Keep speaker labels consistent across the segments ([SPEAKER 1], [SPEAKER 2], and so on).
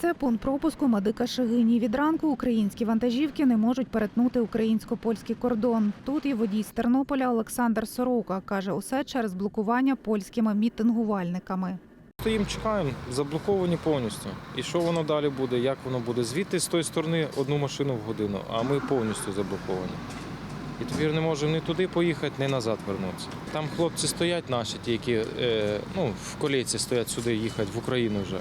[SPEAKER 1] Це пункт пропуску медика Шигині. Від ранку українські вантажівки не можуть перетнути українсько-польський кордон. Тут є водій з Тернополя Олександр Сорока. Каже, усе через блокування польськими мітингувальниками.
[SPEAKER 2] Стоїмо, чекаємо, заблоковані повністю. І що воно далі буде, як воно буде? Звідти з тої сторони одну машину в годину, а ми повністю заблоковані. І тепер не можемо ні туди поїхати, ні назад вернутися. Там хлопці стоять наші, ті, які е, ну, в колійці стоять сюди їхати, в Україну вже.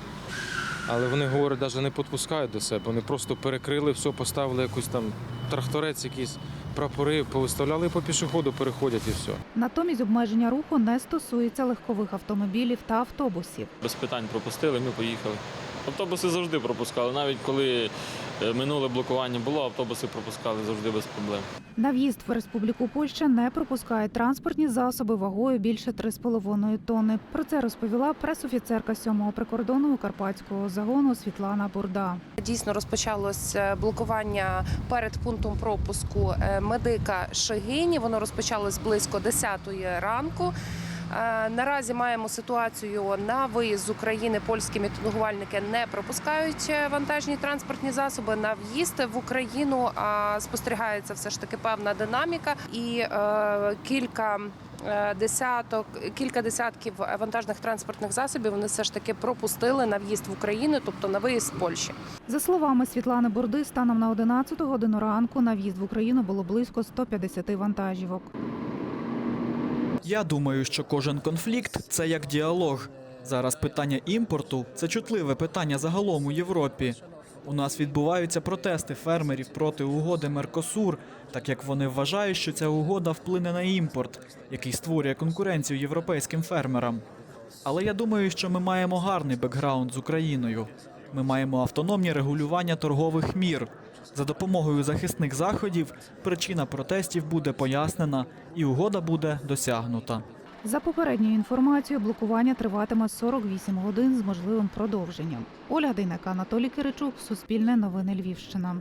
[SPEAKER 2] Але вони говорять, навіть не підпускають до себе. Вони просто перекрили все, поставили якусь там тракторець, якісь прапори, повиставляли і по пішоходу переходять і все.
[SPEAKER 1] Натомість обмеження руху не стосується легкових автомобілів та автобусів.
[SPEAKER 3] Без питань пропустили, ми поїхали. Автобуси завжди пропускали. Навіть коли е, минуле блокування було, автобуси пропускали завжди без проблем.
[SPEAKER 1] На в'їзд в Республіку Польща не пропускають транспортні засоби вагою більше 3,5 тонни. Про це розповіла пресофіцерка 7-го прикордонного карпатського загону Світлана Бурда.
[SPEAKER 4] Дійсно розпочалось блокування перед пунктом пропуску е, медика Шегині. Воно розпочалось близько 10-ї ранку. Е, Наразі маємо ситуацію на виїзд з України. Польські мітингувальники не пропускають е, вантажні транспортні засоби. На в'їзд в Україну спостерігається все ж таки певна динаміка і е, кілька. Десяток, кілька десятків вантажних транспортних засобів вони все ж таки пропустили на в'їзд в Україну, тобто на виїзд з Польщі.
[SPEAKER 1] За словами Світлани Бурди, станом на 11 годину ранку на в'їзд в Україну було близько 150 вантажівок.
[SPEAKER 5] Я думаю, що кожен конфлікт це як діалог. Зараз питання імпорту це чутливе питання загалом у Європі. У нас відбуваються протести фермерів проти угоди Меркосур, так як вони вважають, що ця угода вплине на імпорт, який створює конкуренцію європейським фермерам. Але я думаю, що ми маємо гарний бекграунд з Україною. Ми маємо автономні регулювання торгових мір. За допомогою захисних заходів причина протестів буде пояснена і угода буде досягнута.
[SPEAKER 1] За попередньою інформацією, блокування триватиме 48 годин з можливим продовженням. Ольга Дейнека, Анатолій Киричук, Суспільне новини Львівщина.